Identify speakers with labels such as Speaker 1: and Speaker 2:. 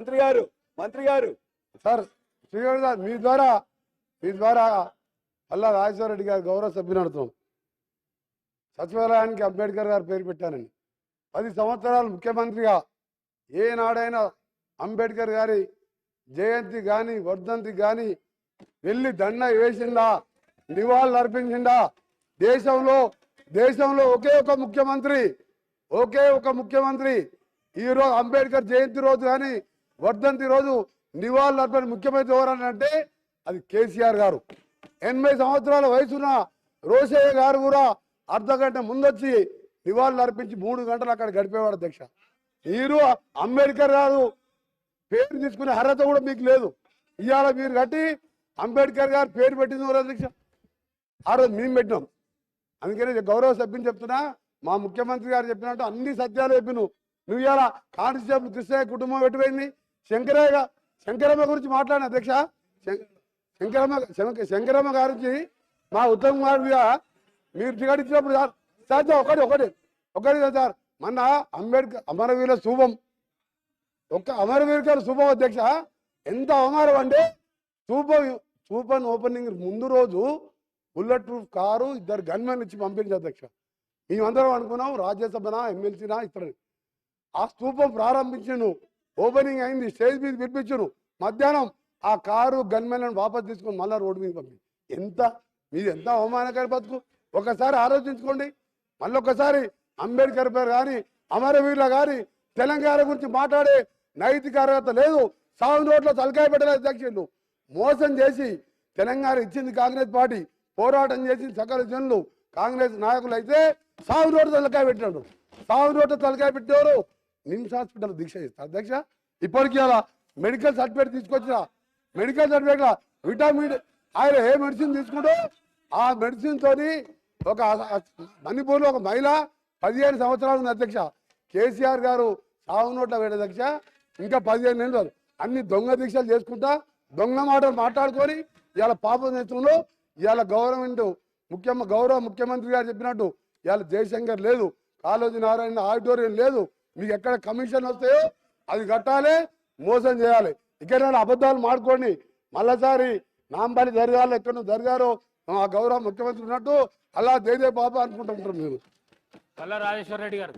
Speaker 1: మంత్రి గారు మంత్రి గారు.
Speaker 2: సార్ శ్రీగౌడ్ సార్ మీ ద్వారా మీ ద్వారా అల్లా రాజేశ్వర రెడ్డి గారు గౌరవ సభ్యుని అడుగుతున్నాం సచివాలయానికి అంబేద్కర్ గారు పేరు పెట్టానని పది సంవత్సరాలు ముఖ్యమంత్రిగా ఏనాడైనా అంబేద్కర్ గారి జయంతి కానీ వర్ధంతి కానీ వెళ్ళి దండ వేసిందా నివాళులు అర్పించిందా? దేశంలో దేశంలో ఒకే ఒక ముఖ్యమంత్రి ఒకే ఒక ముఖ్యమంత్రి ఈ అంబేద్కర్ జయంతి రోజు కానీ వర్ధంతి రోజు నివాళులు అర్పణ ముఖ్యమంత్రి ఎవరని అంటే అది కేసీఆర్ గారు. ఎనభై సంవత్సరాల వయసున్న రోషయ్య గారు కూడా అర్ధ గంట ముందొచ్చి నివాళులు అర్పించి మూడు గంటలు అక్కడ గడిపేవాడు అధ్యక్ష. మీరు అంబేద్కర్ గారు పేరు తీసుకునే అర్హత కూడా మీకు లేదు. ఇవాళ మీరు కట్టి అంబేద్కర్ గారు పేరు పెట్టింది కూడా అధ్యక్ష? ఆ రోజు మేము పెట్టినాం. అందుకనే గౌరవ సభ్యుని చెప్తున్నా మా ముఖ్యమంత్రి గారు చెప్పినట్టు అన్ని సత్యాలు చెప్పి నువ్వు ఇవాళ ఇలా కానిస్టేబుల్ కృష్ణయ్య కుటుంబం పెట్టిపోయింది శంకరయ్య శంకరమ్మ గురించి మాట్లాడిన అధ్యక్ష శం- శంకరమ్మ శంకరమ్మ గారించి మా ఉత్తమ్ కుమార్ మీరు టికెట్ ఇచ్చినప్పుడు సార్ సార్ ఒకటి ఒకటి ఒకటి సార్ మొన్న అంబేద్కర్ అమరవీరుల శుభం. ఒక్క అమరవీర్ శుభం అధ్యక్ష ఎంత అవమానం అంటే సూపర్ సూపర్ ఓపెనింగ్ ముందు రోజు బుల్లెట్ ప్రూఫ్ కారు ఇద్దరు గన్మెన్ ఇచ్చి పంపించారు అధ్యక్ష. మేమందరం అనుకున్నాం రాజ్యసభనా ఎమ్మెల్సీనా ఇతరని ఆ స్థూపం ప్రారంభించి నువ్వు ఓపెనింగ్ అయింది స్టేజ్ మీద పిలిపించును మధ్యాహ్నం ఆ కారు గన్మెన్లను వాపస్ తీసుకొని మళ్ళా రోడ్డు మీద పంపి ఎంత? మీది ఎంత అవమానకర బతుకు? ఒకసారి ఆలోచించుకోండి. మళ్ళీ ఒకసారి అంబేద్కర్ పేరు కానీ అమరవీరుల కానీ తెలంగాణ గురించి మాట్లాడే నైతిక అర్హత లేదు. సాగు నోట్లో తలకాయ పెట్టలేదు అధ్యక్షులు. మోసం చేసి తెలంగాణ ఇచ్చింది కాంగ్రెస్ పార్టీ. పోరాటం చేసి సకల జనులు కాంగ్రెస్ నాయకులు అయితే సాగు రోడ్డు తలకాయ పెట్టినాడు సాగు నోటు తలకాయ పెట్టేవారు నిమ్స్ హాస్పిటల్ దీక్ష చేస్తారు అధ్యక్ష ఇప్పటికీ అలా మెడికల్ సర్టిఫికేట్ తీసుకొచ్చిన మెడికల్ సర్టిఫికేట్ విటామిన్ ఆయన ఏ మెడిసిన్ తీసుకుంటూ ఆ మెడిసిన్ తోని ఒక మణిపూర్లో ఒక మహిళ పదిహేను సంవత్సరాలు ఉంది అధ్యక్ష. కేసీఆర్ గారు సాగు నోట్ల వేడ అధ్యక్ష. ఇంకా పదిహేను నిమిషాలు అన్ని దొంగ దీక్షలు చేసుకుంటా దొంగ మాటలు మాట్లాడుకొని ఇవాళ పాప నేతృత్వంలో ఇవాళ గవర్నమెంట్ ముఖ్యమ గౌరవ ముఖ్యమంత్రి గారు చెప్పినట్టు ఇవాళ జయశంకర్ లేదు కాళోజీ నారాయణ ఆడిటోరియం లేదు మీకు ఎక్కడ కమిషన్ వస్తాయో అది కట్టాలి మోసం చేయాలి. ఇక్కడ అబద్ధాలు మాడుకోండి. మళ్ళీసారి నాంబలి జరగాలి ఎక్కడ జరిగారో ఆ గౌరవ ముఖ్యమంత్రి ఉన్నట్టు అలా దేదే బాబా అనుకుంటుంటారు మీరు.
Speaker 3: పల్లా రాజేశ్వర రెడ్డి గారు.